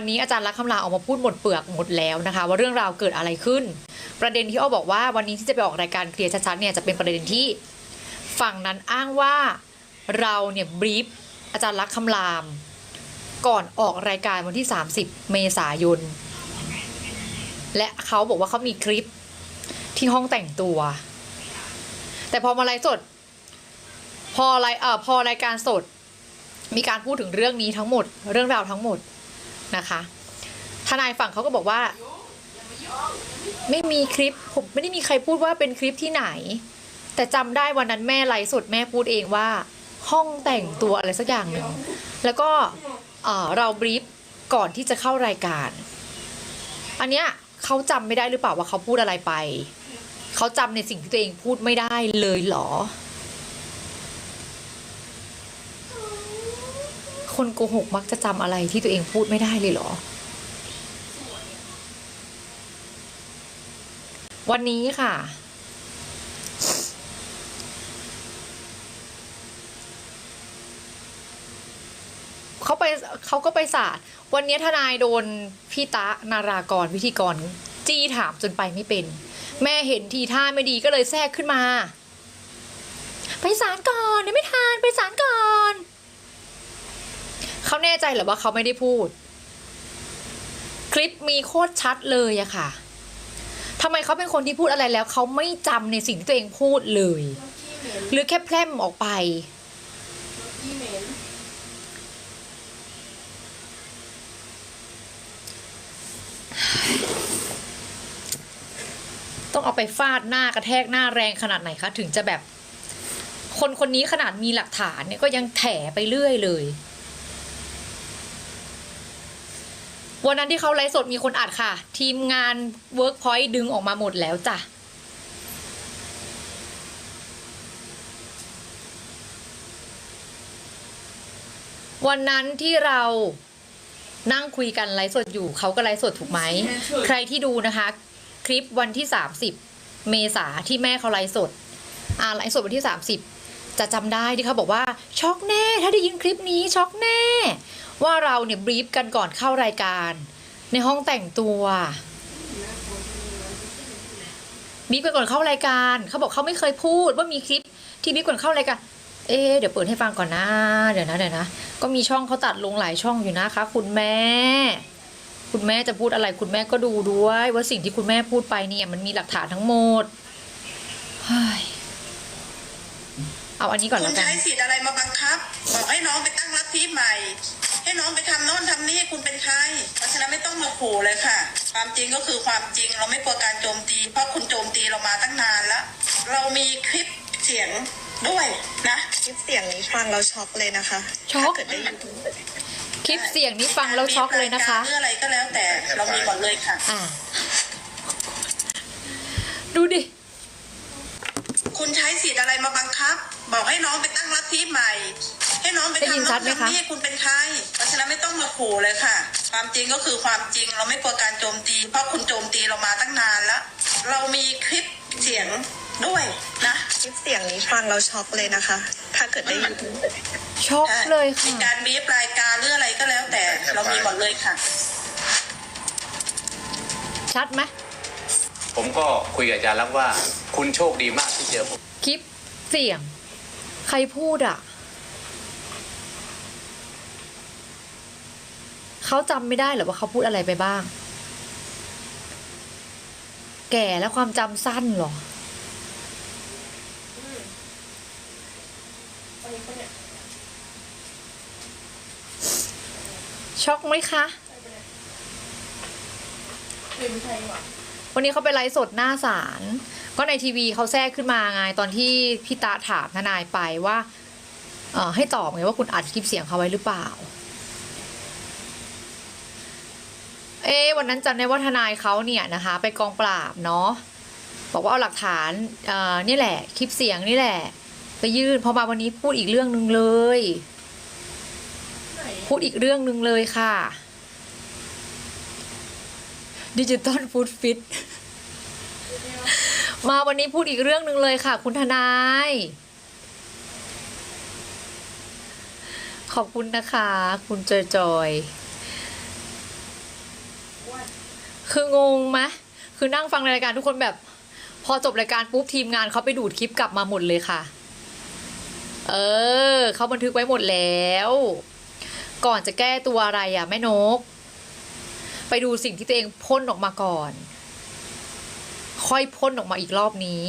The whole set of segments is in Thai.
วันนี้อาจารย์ลักคำลาออกมาพูดหมดเปลือกหมดแล้วนะคะ ว่าเรื่องราวเกิดอะไรขึ้น ประเด็นที่อ้อบอกว่าวันนี้ที่จะไปออกรายการเคลียร์ชัดๆเนี่ยจะเป็นประเด็นที่ฝั่งนั้นอ้างว่าเราเนี่ยบรีฟอาจารย์ลักคำลาม ก่อนออกรายการวันที่ 30 เมษายน และเขาบอกว่าเขามีคลิปที่ห้องแต่งตัว แต่พอมาไลฟ์สด พอไลฟ์เอ่อพอรายการสด มีการพูดถึงเรื่องนี้ทั้งหมด เรื่องราวทั้งหมด นะคะทนายฝั่งเขาก็บอกว่า ไม่มีคลิปผมไม่ได้มีใครพูดว่าเป็นคลิปที่ไหน แต่จำได้วันนั้นแม่ไลฟ์สดแม่พูดเองว่า ห้องแต่งตัวอะไรสักอย่างหนึ่งแล้วก็เราบรีฟก่อนที่จะเข้ารายการ อันเนี้ยเขาจำไม่ได้หรือเปล่าว่าเขาพูดอะไรไป เขาจำในสิ่งที่ตัวเองพูดไม่ได้เลยเหรอ คนโกหกมักจะจำอะไรที่ตัวเองพูดไม่ได้เลยเหรอ วันนี้ค่ะ เขาไปเขาก็ไปศาลวันนี้ทนายโดนพี่ตะนารากรพิธีกร จี้ถามจนไปไม่เป็น แม่เห็นทีท่าไม่ดีก็เลยแทรกขึ้นมา ไปศาลก่อนเดี๋ยวไม่ทานไปศาลก่อน เขาแน่ใจเหรือว่าเขาไม่ได้พูด คลิปมีโคตรชัดเลยอะค่ะทำไมเขาเป็นคนที่พูดอะไรแล้วเขาไม่จำในสิ่งที่ตัวเองพูดเลย หรือแค่แพร่มออกไปต้องเอาไปฟาดหน้ากระแทกหน้าแรงขนาดไหนคะ ถึงจะแบบ คนคนนี้ขนาดมีหลักฐานเนี่ยก็ยังแถไปเรื่อยเลย วันนั้นที่เขาไลฟ์สดมีคนอัดค่ะ ทีมงาน Workpoint ดึงออกมาหมดแล้วจ้ะวันนั้นที่เรานั่งคุยกันไลฟ์สดอยู่เขาก็ไลฟ์สดถูกไหม ใครที่ดูนะคะ คลิปวันที่ 30 เมษาที่แม่เขาไลฟ์สดอ่าไลฟ์สดวันที่ 30 จะจำได้ที่เขาบอกว่าช็อกแน่ ถ้าได้ยินคลิปนี้ช็อกแน่ ว่าเราเนี่ยบรีฟกันก่อนเข้ารายการ ในห้องแต่งตัวบรีฟกันก่อนเข้ารายการเขาบอกเขาไม่เคยพูดว่ามีคลิปที่บรีฟก่อนเข้ารายการเอ๊เดี๋ยวเปิดให้ฟังก่อนนะเดี๋ยวนะเดี๋ยวนะก็มีช่องเขาตัดลงหลายช่องอยู่นะคะ คุณแม่ คุณแม่จะพูดอะไรคุณแม่ก็ดูด้วย ว่าสิ่งที่คุณแม่พูดไปเนี่ย มันมีหลักฐานทั้งหมดเฮ้ย เอาอันนี้ก่อนคุแล้ณวกัน ใช้สิทธิ์อะไรมาบังคับ บอกให้น้องไปตั้งรัฐที่ใหม่ ให้น้องไปทำโน่นทำนี่คุณเป็นใครเพราะฉะนั้นไม่ต้องมาขู่เลยค่ะ ความจริงก็คือความจริงเราไม่กลัวการโจมตี เพราะคุณโจมตีเรามาตั้งนานแล้ว เรามีคลิปเสียงด้วยนะ คลิปเสียงนี้ฟังเราช็อกเลยนะคะช็อก ถ้าเกิดได้ยินคลิปเสียงนี้ฟังแล้วช็อกเลยนะคะเรื่องอะไรก็แล้วแต่เรามีหมดเลยค่ะ อ่า ดูดิ คุณใช้สิทธิ์อะไรมาบังคับ บอกให้น้องไปตั้งรัฐที่ใหม่ ให้น้องไปได้ยินทำชัโน่ดนไหมคะทำนี่คุณเป็นใครเพราะฉะนั้นไม่ต้องมาขู่เลยค่ะ ความจริงก็คือความจริงเราไม่กลัวการโจมตี เพราะคุณโจมตีเรามาตั้งนานแล้ว เรามีคลิปเสียงด้วยนะ คลิปเสียงนี้ฟังเราช็อกเลยนะคะ ถ้าเกิดได้ยินช็อกเลยมีค่ะ การบีบรายการหรืออะไรก็แล้ว แต่เรามีหมดเลยค่ะ ชัดไหมผมก็คุยกับอาจารย์แล้วว่าคุณโชคดีมากที่ เจอผมคลิปเสียง ใครพูดอะ เขาจำไม่ได้เหรอว่าเขาพูดอะไรไปบ้าง แก่แล้วความจำสั้นเหรอช็อกไหมคะวันนี้เขาไปไลฟ์สดหน้าศาล ก็ในทีวีเขาแทรกขึ้นมาไงตอนที่พี่ตาถามทนายไปว่าเออให้ตอบไงว่าคุณอัดคลิปเสียงเขาไว้หรือเปล่า เอ๊วันนั้นจำได้ว่าทนายเขาเนี่ยนะคะ ไปกองปราบเนาะบอกว่าเอาหลักฐานเอ่อนี่แหละ คลิปเสียงนี่แหละ ไปยื่นพอมาวันนี้พูดอีกเรื่องหนึ่งเลย พูดอีกเรื่องหนึ่งเลยค่ะดิจิตอลฟู้ดฟิต มาวันนี้พูดอีกเรื่องหนึ่งเลยค่ะ คุณทนาย ขอบคุณนะคะ คุณจอยจอยคืองงไหมคือนั่งฟังรายการทุกคนแบบ พอจบรายการปุ๊บทีมงานเขาไปดูดคลิปกลับมาหมดเลยค่ะ เออเขาบันทึกไว้หมดแล้ว ก่อนจะแก้ตัวอะไรอะแม่นก ไปดูสิ่งที่ตัวเองพ่นออกมาก่อน ค่อยพ่นออกมาอีกรอบนี้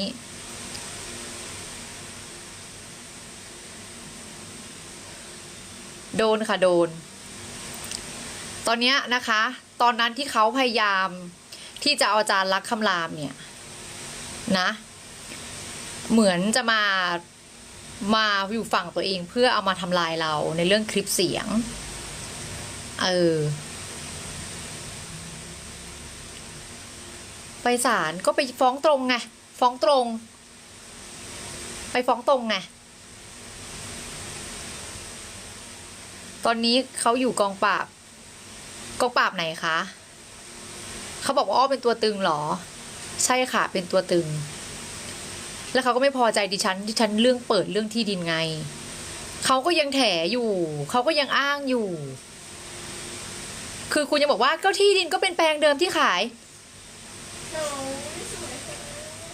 โดนค่ะโดน ตอนนี้นะคะ ตอนนั้นที่เขาพยายามที่จะเอาอาจารย์รักคำรามเนี่ย นะ เหมือนจะมามาอยู่ฝั่งตัวเองเพื่อเอามาทำลายเราในเรื่องคลิปเสียง เออ ไป ศาลก็ไปฟ้องตรงไงฟ้องตรง ไปฟ้องตรงไงตอนนี้เขาอยู่กองปราบกองปราบไหนคะเขาบอกว่าอ้อเป็นตัวตึงหรอ ใช่ค่ะเป็นตัวตึง แล้วเขาก็ไม่พอใจดิฉันดิฉันเรื่องเปิดเรื่องที่ดินไงเขาก็ยังแถอยู่เขาก็ยังอ้างอยู่ คือคุณยังบอกว่าก็ที่ดินก็เป็นแปลงเดิมที่ขาย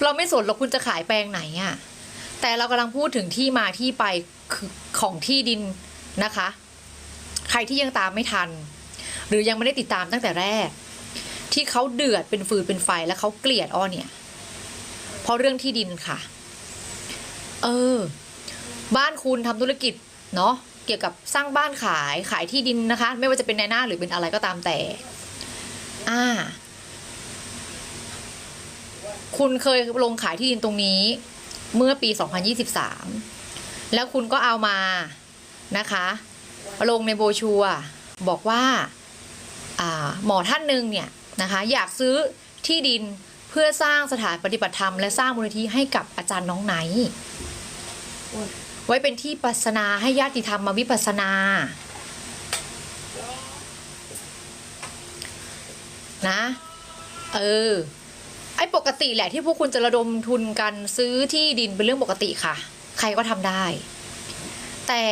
เราไม่สนหรอกคุณจะขายแปลงไหนอะแต่เรากำลังพูดถึงที่มาที่ไปของที่ดินนะคะ ใครที่ยังตามไม่ทัน หรือยังไม่ได้ติดตามตั้งแต่แรก ที่เขาเดือดเป็นฟืนเป็นไฟแล้วเขาเกลียดอ้อเนี่ยเพราะเรื่องที่ดินค่ะ เออ บ้านคุณทำธุรกิจเนาะเกี่ยวกับสร้างบ้านขายขายที่ดินนะคะ ไม่ว่าจะเป็นในหน้าหรือเป็นอะไรก็ตามแต่ อ่า คุณเคยลงขายที่ดินตรงนี้ เมื่อปี 2023 แล้วคุณก็เอามานะคะ ลงในโบรชัวร์บอกว่าหมอท่านหนึ่งเนี่ยนะคะอยากซื้อที่ดินเพื่อสร้างสถานปฏิบัติธรรม และสร้างมูลนิธิให้กับอาจารย์น้องไหน ไว้เป็นที่ปัสนาให้ญาติธรรมมาวิปัสนานะ เออ ไอ้ปกติแหละที่พวกคุณจะระดมทุนกันซื้อที่ดินเป็นเรื่องปกติค่ะ ใครก็ทำได้ แต่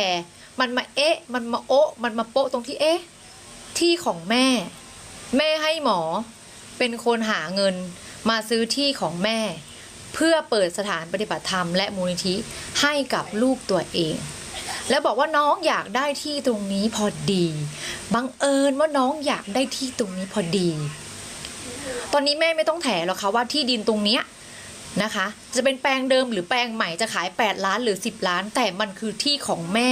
มันมาเอ๊ะ มันมาโอ๊ะมันมาโปะตรงที่เอ๊ะ ที่ของแม่ แม่ให้หมอ เป็นคนหาเงินมาซื้อที่ของแม่ เพื่อเปิดสถานปฏิบัติธรรมและมูลนิธิให้กับลูกตัวเอง แล้วบอกว่าน้องอยากได้ที่ตรงนี้พอดี บังเอิญว่าน้องอยากได้ที่ตรงนี้พอดี ตอนนี้แม่ไม่ต้องแถหรอกค่ะว่าที่ดินตรงเนี้ยนะคะ จะเป็นแปลงเดิมหรือแปลงใหม่จะขาย 8 ล้านหรือ 10 ล้าน แต่มันคือที่ของแม่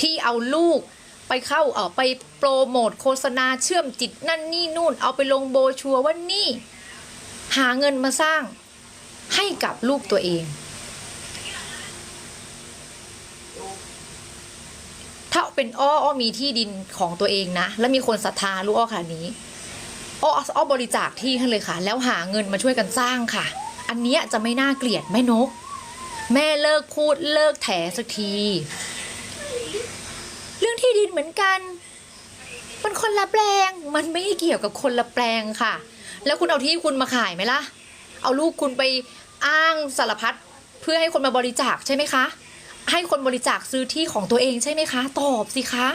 ที่เอาลูกไปเข้าเออไปโปรโมทโฆษณาเชื่อมจิตนั่นนี่นู่น เอาไปลงโบชัวว่านี่ หาเงินมาสร้างให้กับลูกตัวเอง ถ้าเป็นอ้ออ้อมีที่ดินของตัวเองนะ แล้วมีคนศรัทธาลูกอ้อขนาดนี้ อ้ออ้อบริจาคที่ให้เลยค่ะ แล้วหาเงินมาช่วยกันสร้างค่ะ อันเนี้ยจะไม่น่าเกลียดแม่นก แม่เลิกพูดเลิกแถสักที เรื่องที่ดินเหมือนกัน มันคนละแปลง มันไม่เกี่ยวกับคนละแปลงค่ะ แล้วคุณเอาที่คุณมาขายไหมล่ะ เอาลูกคุณไปอ้างสารพัดเพื่อให้คนมาบริจาคใช่ไหมคะ ให้คนบริจาคซื้อที่ของตัวเองใช่ไหมคะ ตอบสิคะ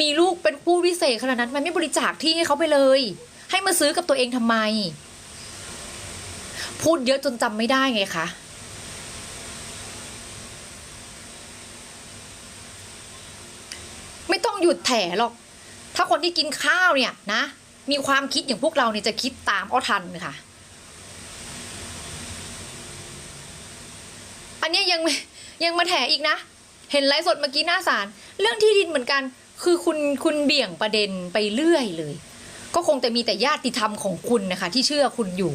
มีลูกเป็นผู้วิเศษขนาดนั้นทำไมันไม่บริจาคที่ให้เขาไปเลย ให้มาซื้อกับตัวเองทำไม พูดเยอะจนจำไม่ได้ไงคะไม่ต้องหยุดแถหรอก ถ้าคนที่กินข้าวเนี่ยนะ มีความคิดอย่างพวกเราเนี่ยจะคิดตามอ้อทันค่ะ อันนี้ยยังยังมาแถอีกนะ เห็นไลฟ์สดเมื่อกี้หน้าศาลเรื่องที่ดินเหมือนกัน คือคุณคุณเบี่ยงประเด็นไปเรื่อยเลย ก็คงแต่มีแต่ญาติธรรมของคุณนะคะ ที่เชื่อคุณอยู่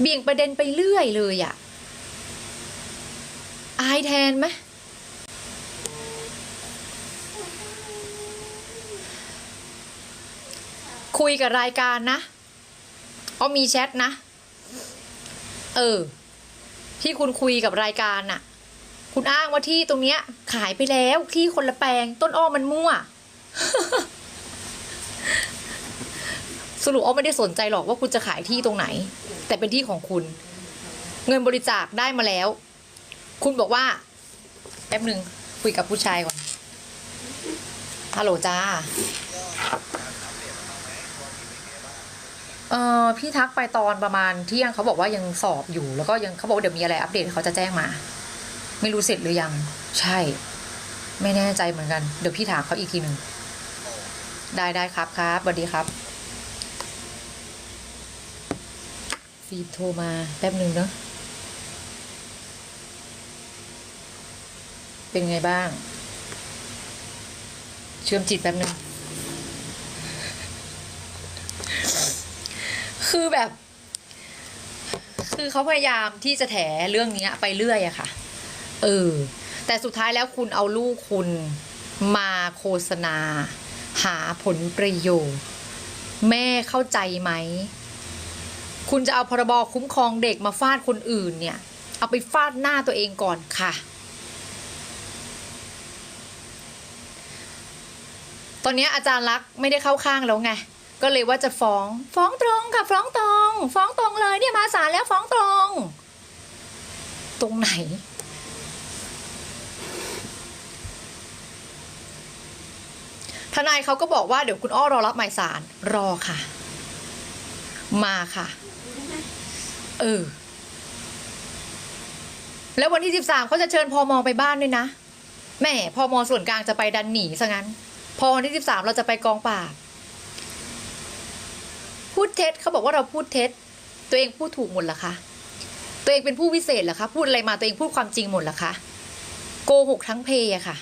เบี่ยงประเด็นไปเรื่อยเลยอะอายแทนไหมคุยกับรายการนะเอามีแชทนะ เออ ที่คุณคุยกับรายการน่ะ คุณอ้างว่าที่ตรงเนี้ย ขายไปแล้วที่คนละแปลง ต้นอ้อมันมั่ว สรุปอ้อไม่ได้สนใจหรอกว่าคุณจะขายที่ตรงไหน แต่เป็นที่ของคุณ เงินบริจาคได้มาแล้ว คุณบอกว่า แป๊บหนึ่งคุยกับผู้ชายก่อนฮัลโหลจ้าเออพี่ทักไปตอนประมาณเที่ยงเขาบอกว่ายังสอบอยู่ แล้วก็ยังเขาบอกเดี๋ยวมีอะไรอัปเดตเขาจะแจ้งมา ไม่รู้เสร็จหรือยัง ใช่ ไม่แน่ใจเหมือนกัน เดี๋ยวพี่ถามเขาอีกทีหนึ่ง ได้ได้ครับครับสวัสดีครับฟีดโทรมาแป๊บหนึ่งเนอะเป็นไงบ้าง เชื่อมจิตแป๊บหนึ่งคือแบบ คือเขาพยายามที่จะแถเรื่องนี้ไปเรื่อยอะค่ะ เออ แต่สุดท้ายแล้วคุณเอาลูกคุณมาโฆษณา หาผลประโยชน์ แม่เข้าใจไหม คุณจะเอาพรบคุ้มครองเด็กมาฟาดคนอื่นเนี่ย เอาไปฟาดหน้าตัวเองก่อนค่ะ ตอนนี้อาจารย์ลักไม่ได้เข้าข้างแล้วไงก็เลยว่าจะฟ้อง ฟ้องตรงค่ะ ฟ้องตรง ฟ้องตรงเลยเนี่ยมาศาลแล้วฟ้องตรง ตรงไหน ทนายเขาก็บอกว่าเดี๋ยวคุณอ้อรอรับหมายสารรอค่ะ มาค่ะ เออ แล้ววันที่สิบสามเขาจะเชิญพอมอไปบ้านด้วยนะ แม่พอมอส่วนกลางจะไปดันหนีซะงั้น พอวันที่สิบสามเราจะไปกองปราบพูดเท็จเขาบอกว่าเราพูดเท็จ ตัวเองพูดถูกหมดเหรอคะตัวเองเป็นผู้วิเศษเหรอคะพูดอะไรมาตัวเองพูดความจริงหมดเหรอคะโกหกทั้งเพยอะค่ะ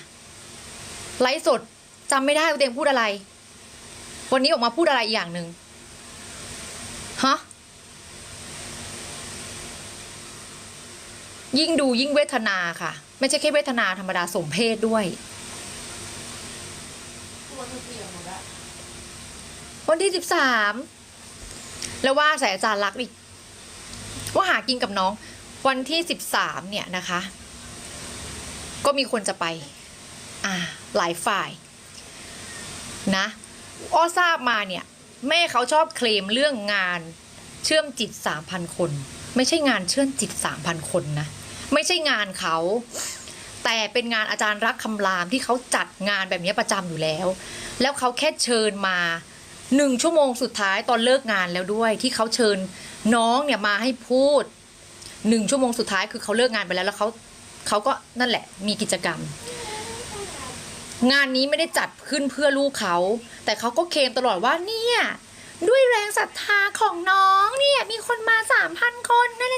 ไลฟ์สด จำไม่ได้ว่าตัวเองพูดอะไร วันนี้ออกมาพูดอะไรอีกอย่างหนึ่งฮะยิ่งดูยิ่งเวทนาค่ะ ไม่ใช่แค่เวทนาธรรมดาสมเพศด้วย วันที่สิบสามแล้วว่าใส่อาจารย์รักษณ์อีกว่าหากินกับน้อง วันที่สิบสามเนี่ยนะคะ ก็มีคนจะไป อ่า หลายฝ่าย นะอ้อทราบมาเนี่ย แม่เขาชอบเคลมเรื่องงานเชื่อมจิตสามพันคน ไม่ใช่งานเชื่อมจิตสามพันคนนะ ไม่ใช่งานเขา แต่เป็นงานอาจารย์รักคำรามที่เขาจัดงานแบบนี้ประจำอยู่แล้ว แล้วเขาแค่เชิญมาหนึ่งชั่วโมงสุดท้ายตอนเลิกงานแล้วด้วย ที่เขาเชิญน้องเนี่ยมาให้พูดหนึ่งชั่วโมงสุดท้ายคือเขาเลิกงานไปแล้วแล้วเขาเขาก็นั่นแหละมีกิจกรรม งานนี้ไม่ได้จัดขึ้นเพื่อลูกเขา แต่เขาก็เคลมตลอดว่าเนี่ยด้วยแรงศรัทธาของน้องเนี่ยมีคนมาสามพันคนนั่น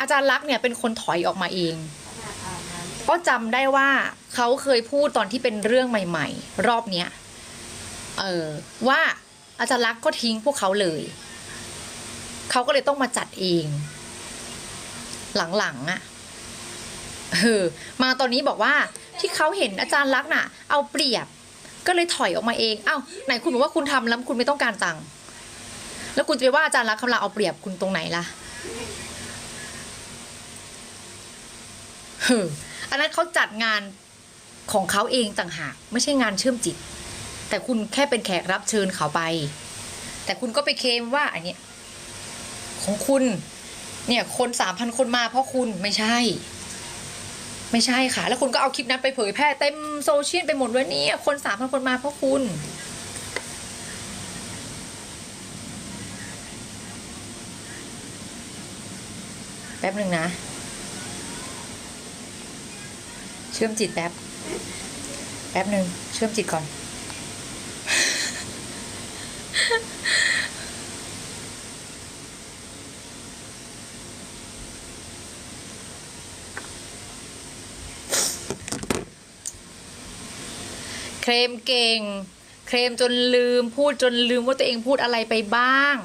อาจารย์ลักษ์เนี่ยเป็นคนถอยออกมาเอง ก็จำได้ว่าเขาเคยพูดตอนที่เป็นเรื่องใหม่ ๆ รอบเนี้ยเออว่าอาจารย์ลักษ์ก็ทิ้งพวกเขาเลยเขาก็เลยต้องมาจัดเอง หลังๆอะ่ะเออมาตอนนี้บอกว่า ที่เขาเห็นอาจารย์ลักน่ะ เอาเปรียบ ก็เลยถอยออกมาเองเอ้าไหนคุณบอกว่าคุณทำแล้วคุณไม่ต้องการตังค์แล้วคุณจะไปว่าอาจารย์ลักษณ์กำลังเอาเปรียบคุณตรงไหนล่ะเฮ้ออันนั้นเขาจัดงานของเขาเองต่างหาก ไม่ใช่งานเชื่อมจิต แต่คุณแค่เป็นแขกรับเชิญเขาไป แต่คุณก็ไปเคมว่าอันเนี้ยของคุณ เนี่ยคนสามพันคนมาเพราะคุณไม่ใช่ ไม่ใช่ค่ะ แล้วคุณก็เอาคลิปนั้นไปเผยแพร่เต็มโซเชียลไปหมดเลยเนี่ยคนสามพันคนมาเพราะคุณ แป๊บหนึ่งนะ เชื่อมจิตแป๊บ แป๊บหนึ่งเชื่อมจิตก่อน เคลมเก่ง เคลมจนลืม พูดจนลืมว่าตัวเองพูดอะไรไปบ้าง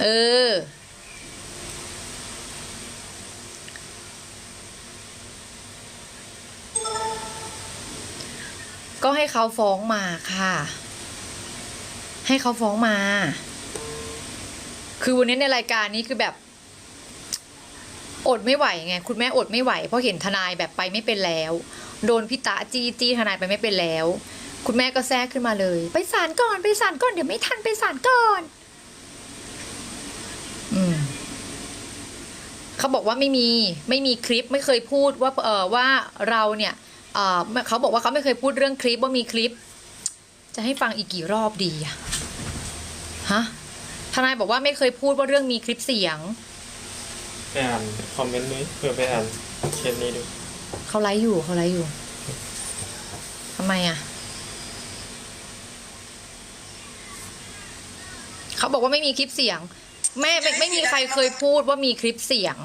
เออ ก็ให้เขาฟ้องมาค่ะ ให้เขาฟ้องมา คือวันนี้ในรายการนี้คือแบบอดไม่ไหวไง คุณแม่อดไม่ไหว เพราะเห็นทนายแบบไปไม่เป็นแล้ว โดนพิตาจีจีทนายไปไม่เป็นแล้ว คุณแม่ก็แทรกขึ้นมาเลย ไปศาลก่อนไปศาลก่อนเดี๋ยวไม่ทันไปศาลก่อน อืมเขาบอกว่าไม่มีไม่มีคลิปไม่เคยพูดว่าเออว่าเราเนี่ยเออเขาบอกว่าเขาไม่เคยพูดเรื่องคลิปว่ามีคลิป จะให้ฟังอีกกี่รอบดีอะฮะทนายบอกว่าไม่เคยพูดว่าเรื่องมีคลิปเสียงไปอ่านคอมเมนต์นี้เพื่อไปอ่านเคสนี้ดู เขาไลฟ์อยู่เขาไลฟ์อยู่ทำไมอะเขาบอกว่าไม่มีคลิปเสียงแม่ไม่ไม่มีใครเคยพูดว่ามีคลิปเสียง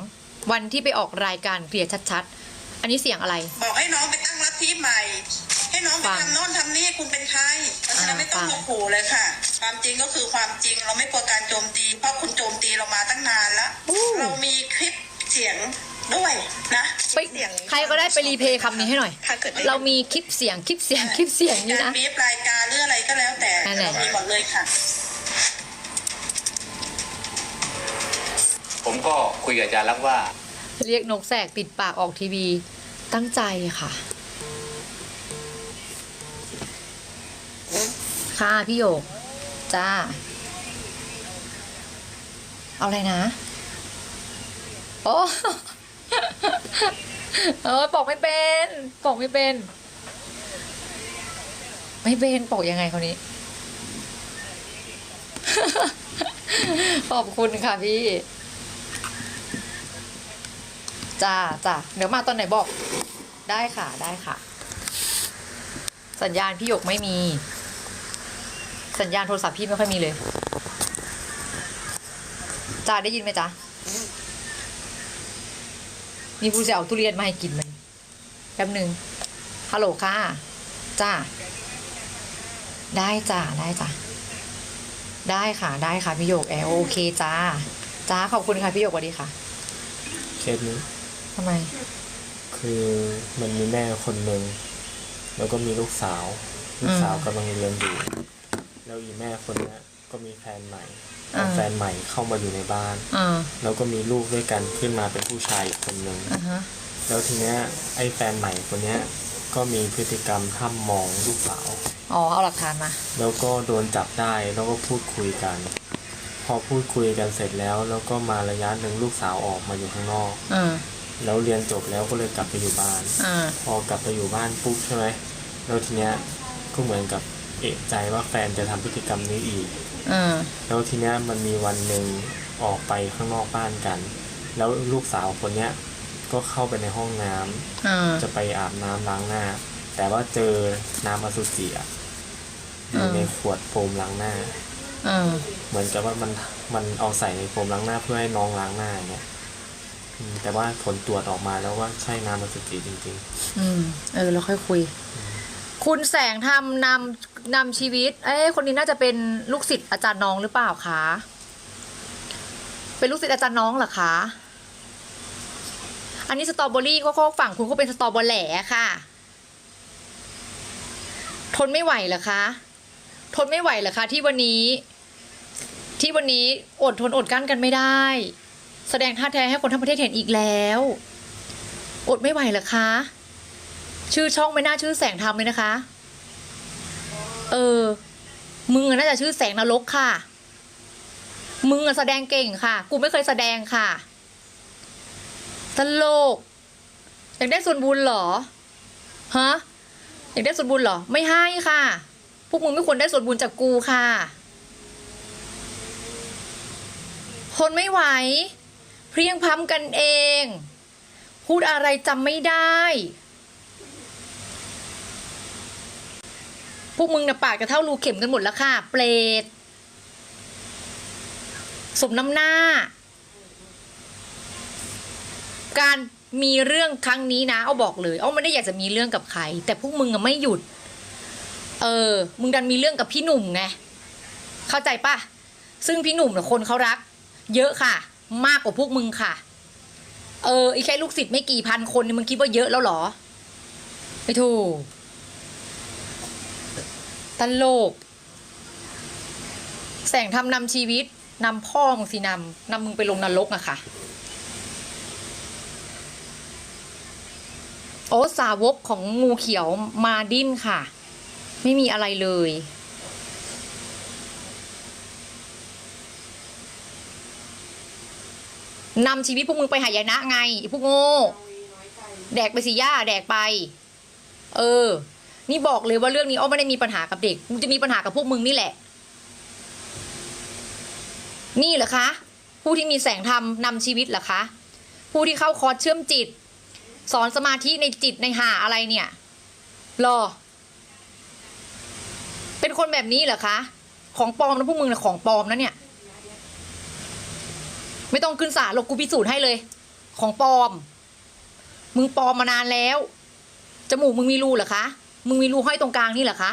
วันที่ไปออกรายการเคลียร์ชัดๆ อันนี้เสียงอะไร บอกให้น้องไปตั้งรับที่ใหม่ ให้น้องไปฟังทำโน่นทำนี่คุณเป็นใครเพราะฉะนั้นอ่าไม่ต้องฟังมาขู่เลยค่ะ ความจริงก็คือความจริงเราไม่กลัวการโจมตี เพราะคุณโจมตีเรามาตั้งนานแล้ว เรามีคลิปเสียง ด้วยนะไปใครก็ได้ไปรีเพลย์คำนี้ให้หน่อย ถ้าเกิดได้เรามีคลิปเสียงคลิปเสียงคลิปเสียงนี่การนะบีบรายการหรืออะไรก็แล้วแต่นั่นแหละเรามีหมดเลยค่ะ ผมก็คุยกับอาจารย์แล้วว่า เรียกนกแสกปิดปากออกทีวีตั้งใจค่ะ ค่ะพี่โยกจ้า เอาอะไรนะ โอ้ เออปอกไม่เป็นปอกไม่เป็น ไม่เป็นปอกยังไงคนนี้ ขอบคุณค่ะพี่จ้าจ้าเดี๋ยวมาตอนไหนบอก ได้ค่ะได้ค่ะ สัญญาณพี่หยกไม่มี สัญญาณโทรศัพท์พี่ไม่ค่อยมีเลยจ้าได้ยินไหมจ๊ะ นี่กูจะเอาทุเรียนมาให้กินมันแป๊บหนึ่งฮัลโหลค่ะ จ้า ได้จ้า ได้จ้า ได้ค่ะ ได้ค่ะพี่หยกแอลโอเคจ้า จ้าขอบคุณค่ะพี่หยกสวัสดีค่ะ เคสนี้ทำไม คือมันมีแม่คนหนึ่งแล้วก็มีลูกสาว ลูกสาวกำลังเรียนอยู่ แล้วอีแม่คนเนี้ย ก็มีแฟนใหม่เอาอ่าแฟนใหม่เข้ามาอยู่ในบ้านอ่าแล้วก็มีลูกด้วยกันขึ้นมาเป็นผู้ชายอีกคนหนึ่งอ่าฮะแล้วทีเนี้ยไอ้แฟนใหม่คนเนี้ยก็มีพฤติกรรมท่ำมองลูกสาว อ๋อเอาหลักฐานมาแล้วก็โดนจับได้แล้วก็พูดคุยกัน พอพูดคุยกันเสร็จแล้ว แล้วก็มาระยะหนึ่งลูกสาวออกมาอยู่ข้างนอก อ่าแล้วเรียนจบแล้วก็เลยกลับไปอยู่บ้าน อ่าพอกลับไปอยู่บ้านปุ๊บใช่ไหมแล้วทีเนี้ยก็เหมือนกับเอะใจว่าแฟนจะทำพฤติกรรมนี้อีก อ่าแล้วทีเนี้ยมันมีวันหนึ่งออกไปข้างนอกบ้านกัน แล้วลูกสาวคนเนี้ยก็เข้าไปในห้องน้ำอ่า จะไปอาบน้ำล้างหน้า แต่ว่าเจอน้ำอสุจิอะอยู่อ่า ในขวดโฟมล้างหน้า อ่าเหมือนกับว่ามันมันเอาใส่ในโฟมล้างหน้าเพื่อให้น้องล้างหน้าอย่างเนี่ยอืมแต่ว่าผลตรวจออกมาแล้วว่าใช่น้ำอสุจิจริง อืมเออแล้วค่อยคุย คุณแสงทำนำนำชีวิต เอ้คนนี้น่าจะเป็นลูกศิษย์อาจารย์น้องหรือเปล่าคะ เป็นลูกศิษย์อาจารย์น้องเหรอคะ อันนี้สตรอเบอรี่ก็ก็ฝั่งคุณก็เป็นสตรอเบอร์แหล่ค่ะ ทนไม่ไหวเหรอคะ ทนไม่ไหวเหรอคะ ที่วันนี้ ที่วันนี้อดทนอดกั้นกันไม่ได้ แสดงท่าแท้ให้คนทั้งประเทศเห็นอีกแล้ว อดไม่ไหวเหรอคะ ชื่อช่องไม่น่าชื่อแสงธรรมเลยนะคะ เออ มึงน่าจะชื่อแสงนรกค่ะ มึงแสดงเก่งค่ะ กูไม่เคยแสดงค่ะตลกอยากได้ส่วนบุญเหรอ ฮะ อยากได้ส่วนบุญเหรอ ไม่ให้ค่ะ พวกมึงไม่ควรได้ส่วนบุญจากกูค่ะทนไม่ไหว เพรียงพร้ำกันเอง พูดอะไรจำไม่ได้ พวกมึงนะปากจะเท่ารูเข็มกันหมดแล้วค่ะ เปรตสมน้ำหน้า การมีเรื่องครั้งนี้นะเอาบอกเลยเอาไม่ได้อยากจะมีเรื่องกับใคร แต่พวกมึงอะไม่หยุด เออ มึงดันมีเรื่องกับพี่หนุ่มไงเข้าใจปะซึ่งพี่หนุ่มเนี่ยคนเขารัก เยอะค่ะ มากกว่าพวกมึงค่ะ เออไอ้แค่ลูกศิษย์ไม่กี่พันคนนี่มึงคิดว่าเยอะแล้วเหรอ ไม่ถูก ตลก แสงทำนำชีวิตนำพ่อมึงสินำนำมึงไปลงนรกอะค่ะ โอ้สาวกของงูเขียวมาดิ้นค่ะ ไม่มีอะไรเลยนำชีวิตพวกมึงไปหายนะไงพวกโง่ แดกไปสิย่าแดกไป เออ นี่บอกเลยว่าเรื่องนี้อ้อไม่ได้มีปัญหากับเด็กมึงจะมีปัญหากับพวกมึงนี่แหละ นี่เหรอคะ ผู้ที่มีแสงธรรมนำชีวิตเหรอคะ ผู้ที่เข้าคอร์สเชื่อมจิต สอนสมาธิในจิตในหาอะไรเนี่ยรอ เป็นคนแบบนี้เหรอคะ ของปลอมนะพวกมึงนะของปลอมนะเนี่ย ไม่ต้องขึ้นศาลหรอกกูพิสูจน์ให้เลย ของปลอม มึงปลอมมานานแล้วจมูกมึงมีรูเหรอคะ มึงมีรูห้อยตรงกลางนี่เหรอคะ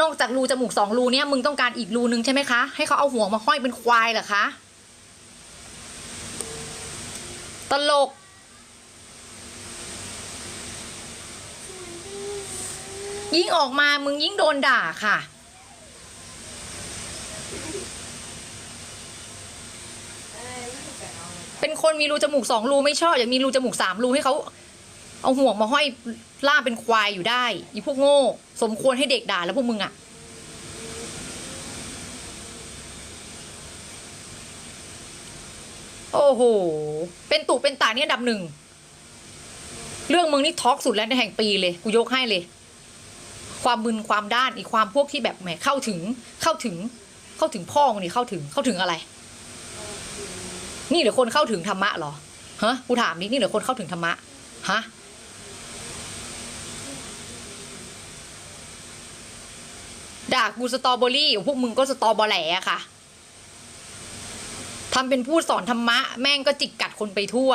นอกจากรูจมูกสองรูเนี้ยมึงต้องการอีกรูนึงใช่ไหมคะ ให้เขาเอาหัวมาห้อยเป็นควายเหรอคะ ตลก ยิ่งออกมามึงยิ่งโดนด่าค่ะเป็นคนมีรูจมูกสองรูไม่ชอบอยากมีรูจมูกสามรูให้เขาเอาห่วงมาห้อย ล่ามเป็นควายอยู่ได้อีพวกโง่ สมควรให้เด็กด่าแล้วพวกมึงอะโอ้โห เป็นตุเป็นตาเนี่ยดับหนึ่ง เรื่องมึงนี่ท็อกสุดแล้วในแห่งปีเลย กูยกให้เลย ความมึนความด้านอีความพวกที่แบบแหมเข้าถึง เข้าถึง เข้าถึงพ่อมึงนี่เข้าถึงเข้าถึงอะไร นี่เหรือคนเข้าถึงธรรมะเหรอฮะกูถามนี่นี่เหรือคนเข้าถึงธรรมะฮะ ด่ากูสตรอเบอรี่พวกมึงก็สตอบอแหลอะค่ะทำเป็นพูดสอนธรรมะ แม่งก็จิกกัดคนไปทั่ว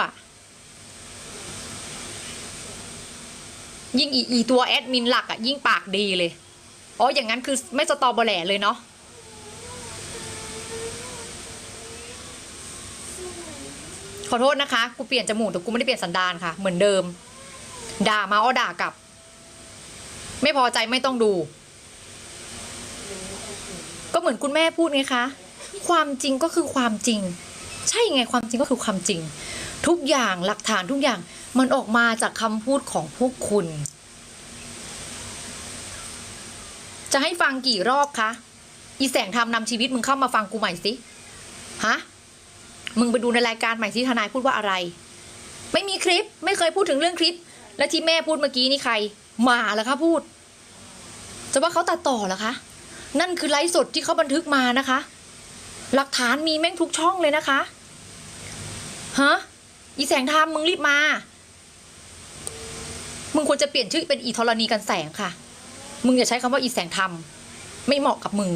ยิ่งอีอีตัวแอดมินหลักอะยิ่งปากดีเลย อ๋อ อย่างนั้นคือไม่สตอบอแหลเลยเนาะขอโทษนะคะ กูเปลี่ยนจมูกแต่กูไม่ได้เปลี่ยนสันดานค่ะ เหมือนเดิม ด่ามาอ้อด่ากลับ ไม่พอใจไม่ต้องดู เหมือนคุณแม่พูดไงคะ ความจริงก็คือความจริง ใช่ไงความจริงก็คือความจริง ทุกอย่างหลักฐานทุกอย่างมันออกมาจากคำพูดของพวกคุณ จะให้ฟังกี่รอบคะอีแสงทำนำชีวิตมึงเข้ามาฟังกูใหม่สิฮะมึงไปดูในรายการใหม่ที่ทนายพูดว่าอะไร ไม่มีคลิปไม่เคยพูดถึงเรื่องคลิป และที่แม่พูดเมื่อกี้นี่ใคร หมาเหรอคะพูด จะว่าเขาตัดต่อเหรอคะ นั่นคือไลฟ์สดที่เขาบันทึกมานะคะ หลักฐานมีแม่งทุกช่องเลยนะคะฮะอีแสงธรรมมึงรีบมา มึงควรจะเปลี่ยนชื่อเป็นอีธรณีกันแสงค่ะ มึงอย่าใช้คำว่าอีแสงธรรมไม่เหมาะกับมึง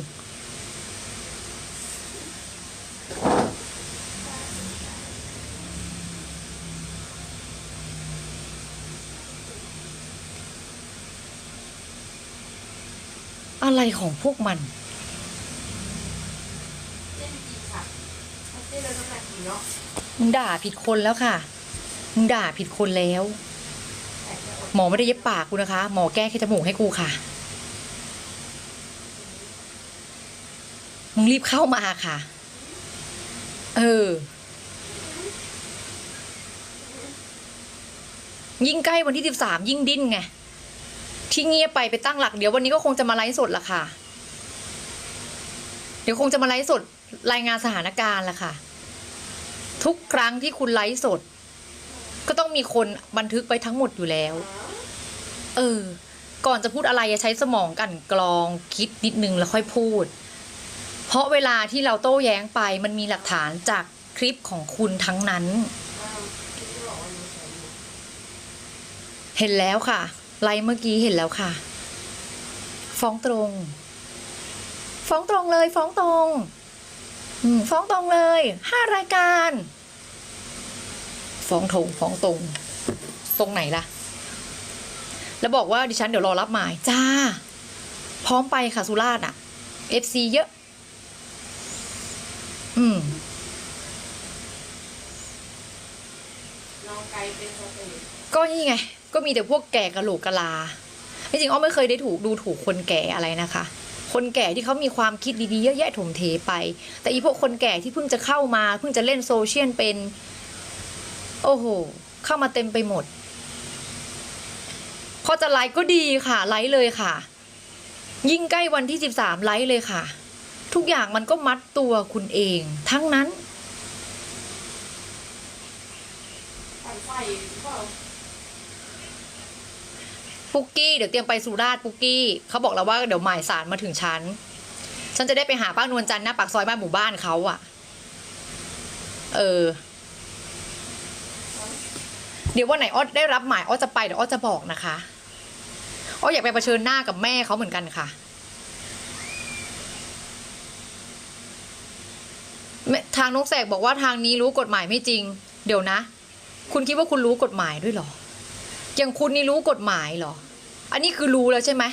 อะไรของพวกมันมึงด่าผิดคนแล้วค่ะ มึงด่าผิดคนแล้ว หมอไม่ได้เย็บปากกูนะคะ หมอแก้แค่จมูกให้กูค่ะ มึงรีบเข้ามาค่ะ เออ ยิ่งใกล้วันที่สิบสามยิ่งดิ้นไง ที่เงียบไปไปตั้งหลักเดี๋ยววันนี้ก็คงจะมาไลฟ์สดละค่ะ เดี๋ยวคงจะมาไลฟ์สดรายงานสถานการณ์ละค่ะ ทุกครั้งที่คุณไลฟ์สด ก็ต้องมีคนบันทึกไปทั้งหมดอยู่แล้ว เออ ก่อนจะพูดอะไรอย่าใช้สมองกันกรองคิดนิดนึงแล้วค่อยพูด เพราะเวลาที่เราโต้แย้งไปมันมีหลักฐานจากคลิปของคุณทั้งนั้น เห็นแล้วค่ะ ไลฟ์เมื่อกี้เห็นแล้วค่ะ ฟ้องตรง ฟ้องตรงเลย ฟ้องตรงอืมฟ้องตรงเลยห้ารายการ ฟ้องทงฟ้องตรง ตรงไหนล่ะ แล้วบอกว่าดิฉันเดี๋ยวรอรับหมายจ้า พร้อมไปค่ะสุราษฎร์อะ FC เยอะ อืมก็นี่ไง ก็มีแต่พวกแก่กะโหลกกะลาจริงๆอ้อไม่เคยได้ถูกดูถูกคนแก่อะไรนะคะ คนแก่ที่เขามีความคิดดีๆเยอะแยะถมเทไป แต่อีพวกคนแก่ที่เพิ่งจะเข้ามา เพิ่งจะเล่นโซเชียลเป็น โอ้โห เข้ามาเต็มไปหมดพอจะไลค์ก็ดีค่ะ ไลค์เลยค่ะ ยิ่งใกล้วันที่สิบสามไลค์เลยค่ะ ทุกอย่างมันก็มัดตัวคุณเอง ทั้งนั้น ปุกกี้เดี๋ยวเตรียมไปสุราษฎร์ปุกกี้เขาบอกแล้วว่าเดี๋ยวหมายสารมาถึงฉันฉันจะได้ไปหาป้านวลจันทร์หน้าปากซอยบ้านหมู่บ้านเขาอะเออ เดี๋ยววันไหนอ้อได้รับหมายอ้อจะไปเดี๋ยวอ้อจะบอกนะคะอ้ออยากไปเผชิญหน้ากับแม่เขาเหมือนกันค่ะแม่ทางนกแสกบอกว่าทางนี้รู้กฎหมายไม่จริง เดี๋ยวนะ คุณคิดว่าคุณรู้กฎหมายด้วยหรอ อย่างคุณนี่รู้กฎหมายเหรอ อันนี้คือรู้แล้วใช่ไหม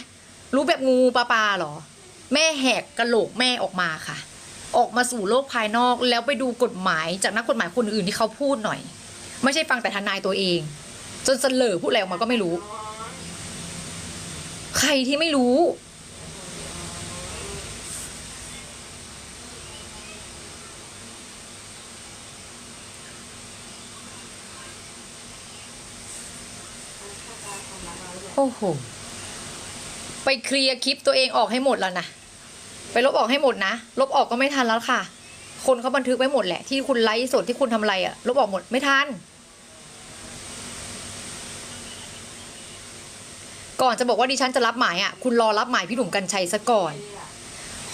รู้แบบงูปลาปลาเหรอ แม่แหกกระโหลกแม่ออกมาค่ะ ออกมาสู่โลกภายนอกแล้วไปดูกฎหมายจากนักกฎหมายคนอื่นที่เขาพูดหน่อย ไม่ใช่ฟังแต่ทนายตัวเอง จนเสลอพูดอะไรออกมาก็ไม่รู้ ใครที่ไม่รู้ อ้โห ไปเคลียร์คลิปตัวเองออกให้หมดแล้วนะ ไปลบออกให้หมดนะ ลบออกก็ไม่ทันแล้วค่ะ คนเขาบันทึกไว้หมดแหละ ที่คุณไลฟ์สดที่คุณทำอะไรอะลบออกหมดไม่ทัน ก่อนจะบอกว่าดิฉันจะรับหมายอะคุณรอรับหมายพี่หนุ่มกัญชัยซะก่อน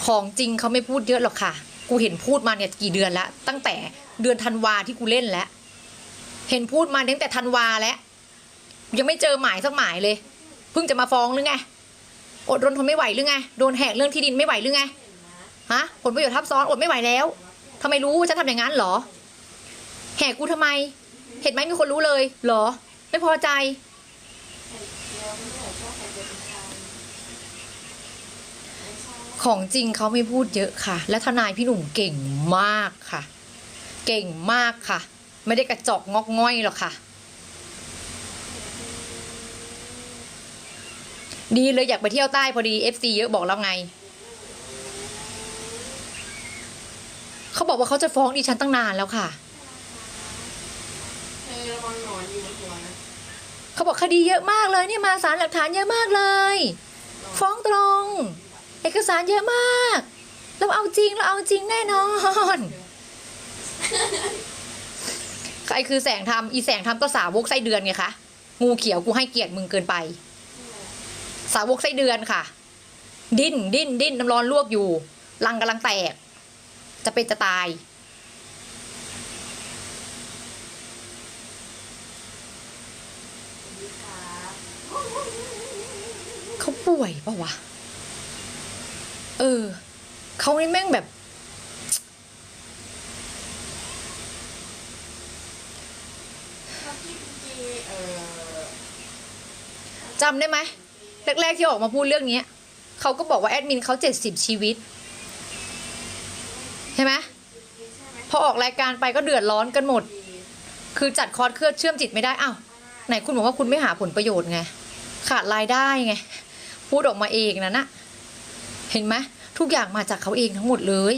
ของจริงเขาไม่พูดเยอะหรอกค่ะ กูเห็นพูดมาเนี่ยกี่เดือนแล้ว ตั้งแต่เดือนธันวาที่กูเล่นแล้ว เห็นพูดมาตั้งแต่ธันวาแล้วยังไม่เจอหมายสักหมายเลย พิ่งจะมาฟ้องหรือไงอดรนทนไม่ไหวหรือไงโดนแหกเรื่องที่ดินไม่ไหวหรือไงฮะผลประโยชน์ทับซ้อนอดไม่ไหวแล้วทำไมรู้ว่าฉันทำอย่างนั้นหรอ แหกกูทำไม เห็นไหมมีคนรู้เลยหรอ ไม่พอใจของจริงเขาไม่พูดเยอะค่ะ และทนายพี่หนุ่มเก่งมากค่ะ เก่งมากค่ะ ไม่ได้กระจอกงอกง่อยหรอกค่ะ ดีเลยอยากไปเที่ยวใต้พอดี FC เยอะบอกแล้วไง เขาบอกว่าเขาจะฟ้องดิฉันตั้งนานแล้วค่ะเธอระวังหนอนอยู่บนหัวนะเขาบอกคดีเยอะมากเลยเนี่ยมาสารหลักฐานเยอะมากเลย ฟ้องตรง เอกสารเยอะมาก เราเอาจริงเราเอาจริงแน่นอนใครคือแสงธรรมอีแสงธรรมก็สาวกไส้เดือนไงคะงูเขียวกูให้เกียรติมึงเกินไป สาวกไส้เดือนค่ะ ดิ้นดิ้นดิ้นน้ำร้อนลวกอยู่รังกำลังแตก จะเป็นจะตาย เขาป่วยปะวะ เออ เขานี่แม่งแบบถ้าพี่จริงๆเออจำได้ไหม แรกๆที่ออกมาพูดเรื่องนี้เขาก็บอกว่าแอดมินเขาเจ็ดสิบชีวิต ใช่ไหมพอออกรายการไปก็เดือดร้อนกันหมด คือจัดคอร์สเคลือนเชื่อมจิตไม่ได้อ้าวไหนคุณบอกว่าคุณไม่หาผลประโยชน์ไง ขาดรายได้ไง พูดออกมาเองนะนะเห็นไหมทุกอย่างมาจากเขาเองทั้งหมดเลย